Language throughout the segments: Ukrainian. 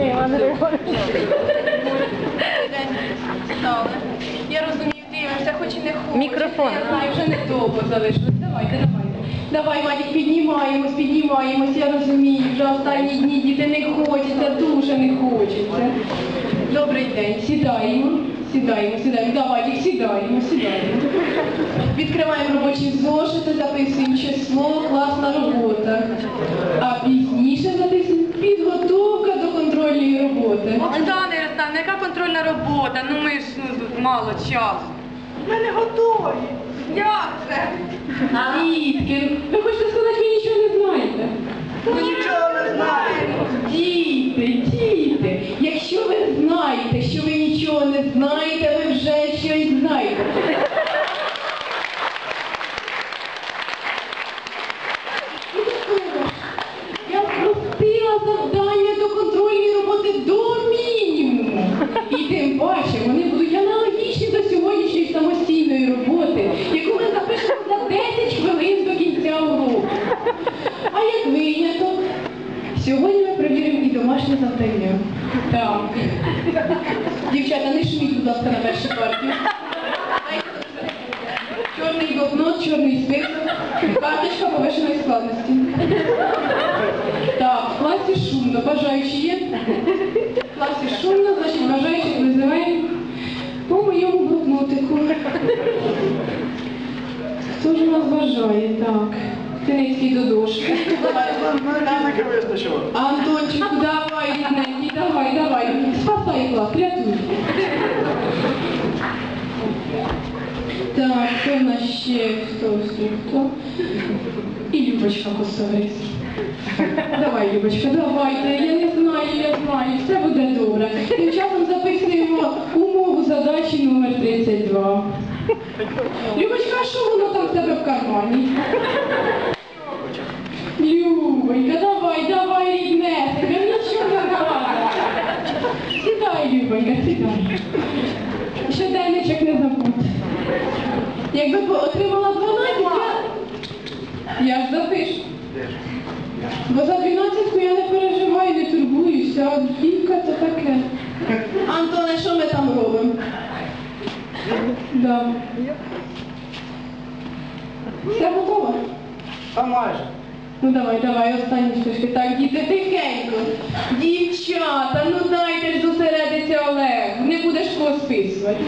Ні, Іван Григорович. Стали. Я розумію, дивишся, хоч і не хочеш. Мікрофон. Я знаю, вже недовго залишилось. Давайте, давайте. Давай, Вадик, піднімаємось, піднімаємось, я розумію, вже останні дні діти не хочеться, дуже не хочеться. Добрий день, сідаємо, сідаємо, сідаємо. Давай, Вадик, сідаємо, сідаємо. Відкриваємо робочі зошити, записуємо число, класна робота. А пізніше роботи. Оксана Ярославна, яка контрольна робота? Ну ми ж ну, тут мало часу. Ми не готові. Як це? Дітки, ви хочете сказати, ви нічого не знаєте? Нічого не знаємо. Діти, діти, якщо ви знаєте, що ви нічого не знаєте, ви вже щось знаєте. Я спростила завдання до контрольної роботи до мінімуму. І тим паче вони будуть аналогічні до сьогоднішньої самостійної роботи, яку ми запишемо за 10 хвилин до кінця уроку. А як виняток, сьогодні ми перевіримо і домашнє завдання. Так. Дівчата, не шуміть, будь ласка, на першій партії. Чорний блокнот, чорний список, карточка повишеної складності. Так, в класі шумно. Бажаючі є? В класі шумно, значить бажаючих визиваємо по моєму блокнотику. Хто ж у нас бажає? Так. Тиницький до дошки. Тільки вистачило. Антончику, давай, рідненький, давай, давай. Спасай клас, рятуй. Так, хто в нас ще? Хто, хто, хто? І Любочка Косовець. Давай, Любочка, давайте. Я не знаю, я знаю, все буде добре. Тим часом записуємо задачі номер 32. Любочка, а що воно там в тебе в кармані? Любонька, давай, давай, ріднесенька, нічого не треба. Сідай, Любонька, сідай. Щоденничок не забудь. Якби отримала 12, я, я ж запишу. Бо за 12 я не переживаю, не турбуюся, а от двійка то таке. Антоне, що ми там? Да. Все готово? Та майже. Ну давай, давай, останні штучки. Так, діти, тихенько. Дівчата, ну дайте ж зосередиться Олег. Не будеш кого списувати.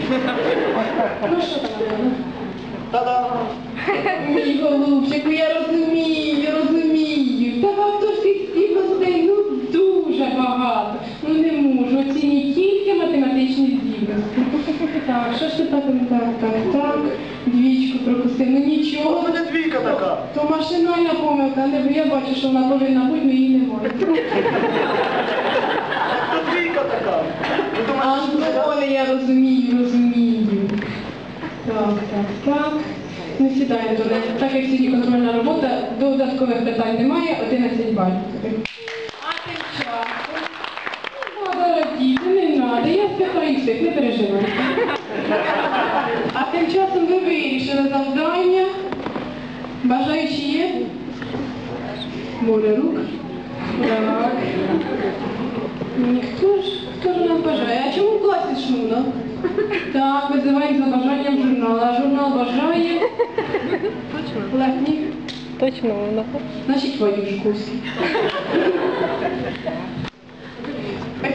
Ну що там, Та-дам! Мій голубчику, я розумію. Так, що ж ти так, так, так, так. Двічку пропустив, ну У нічого. мене двійка така. То машинальна помилка, не бо я бачу, що вона повинна бути, але її немає. То двійка така. Ви думаєте, що це я? Антоне, я розумію, розумію. Так, так, так. Ну сідай, Антоне. Так як сьогодні контрольна робота, додаткових питань немає, 11 балів. А тим часом. Не треба не треба, я спитаю всіх, не переживай. А тим часом ви вирішили завдання. Бажаючі є? Море рук. Так. Ніхто ж, хто ж нас бажає? А чому в класі шумно? Так, визиваємо за бажанням журнал. Журнал бажає. Точно? Летній. Точно воно. Значить, Вадюшковський.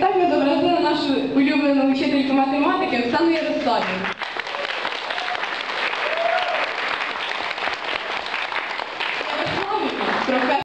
Так ми зобразили нашу улюблену вчительку математики Оксану Ярославівну.